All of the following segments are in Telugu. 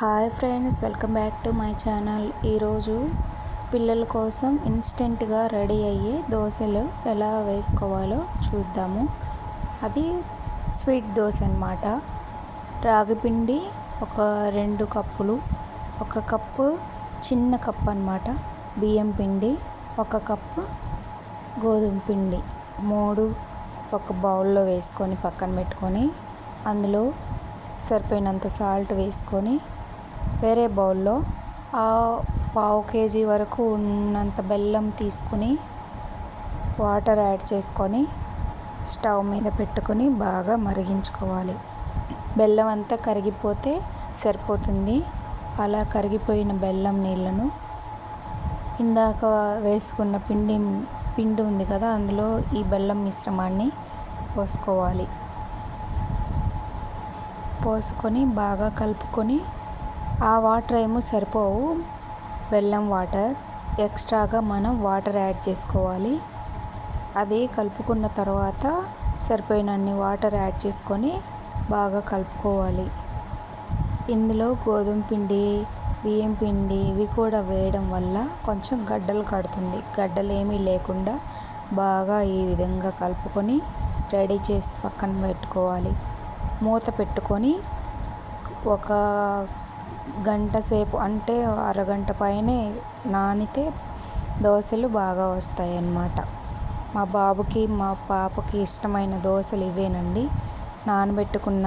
Hi friends welcome back to my channel ఈరోజు పిల్లల కోసం ఇన్స్టెంట్గా రెడీ అయ్యే దోశలు ఎలా వేసుకోవాలో చూద్దాము. అది స్వీట్ దోశ అనమాట రాగిపిండి ఒక రెండు కప్పులు ఒక కప్పు చిన్న కప్ అనమాట బియ్యం పిండి ఒక కప్పు గోధుమ పిండి. మూడు ఒక బౌల్లో వేసుకొని పక్కన పెట్టుకొని అందులో సరిపోయినంత సాల్ట్ వేసుకొని వేరే బౌల్లో ఆ పావు కేజీ వరకు ఉన్నంత బెల్లం తీసుకుని వాటర్ యాడ్ చేసుకొని స్టవ్ మీద పెట్టుకొని బాగా మరిగించుకోవాలి. బెల్లం అంతా కరిగిపోతే సరిపోతుంది. అలా కరిగిపోయిన బెల్లం నీళ్ళను ఇందాక వేసుకున్న పిండి పిండి ఉంది కదా అందులో ఈ బెల్లం మిశ్రమాన్ని పోసుకోవాలి. పోసుకొని బాగా కలుపుకొని ఆ వాటర్ ఏమో సరిపోవు. బెల్లం వాటర్. ఎక్స్ట్రాగా మనం వాటర్ యాడ్ చేసుకోవాలి. అది కలుపుకున్న తర్వాత సరిపోయినన్ని వాటర్ యాడ్ చేసుకొని బాగా కలుపుకోవాలి. ఇందులో గోధుమ పిండి బియ్యం పిండి ఇవి కూడా వేయడం వల్ల కొంచెం గడ్డలు కడుతుంది. గడ్డలు ఏమీ లేకుండా బాగా ఈ విధంగా కలుపుకొని రెడీ చేసి పక్కన పెట్టుకోవాలి. మూత పెట్టుకొని ఒక గంట సేపు అంటే అరగంట పైనే నానితే దోశలు బాగా వస్తాయి అన్నమాట మా బాబుకి మా పాపకి ఇష్టమైన దోశలు ఇవేనండి. నానబెట్టుకున్న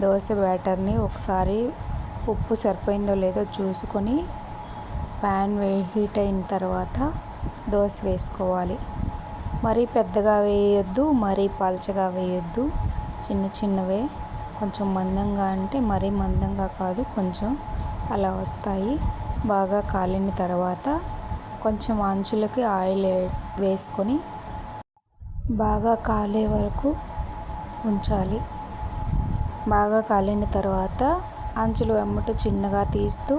దోశ బ్యాటర్ని ఒకసారి ఉప్పు సరిపోయిందో లేదో చూసుకొని ప్యాన్ హీట్ అయిన తర్వాత దోశ వేసుకోవాలి. మరీ పెద్దగా వేయొద్దు మరీ పలచగా వేయొద్దు. చిన్న చిన్నవే. కొంచెం మందంగా అంటే మరీ మందంగా కాదు కొంచెం అలా వస్తాయి. బాగా కాలిన తర్వాత కొంచెం అంచులకి ఆయిల్ వేసుకొని బాగా కాలే వరకు ఉంచాలి. బాగా కాలిన తర్వాత అంచులు వెమ్మట చిన్నగా తీస్తూ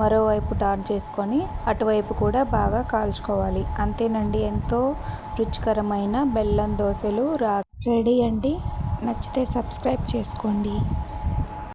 మరోవైపు టర్న్ చేసుకొని అటువైపు కూడా బాగా కాల్చుకోవాలి. అంతేనండి ఎంతో రుచికరమైన బెల్లం దోశలు రా రెడీ అండి? నచ్చితే సబ్స్క్రైబ్ చేసుకోండి.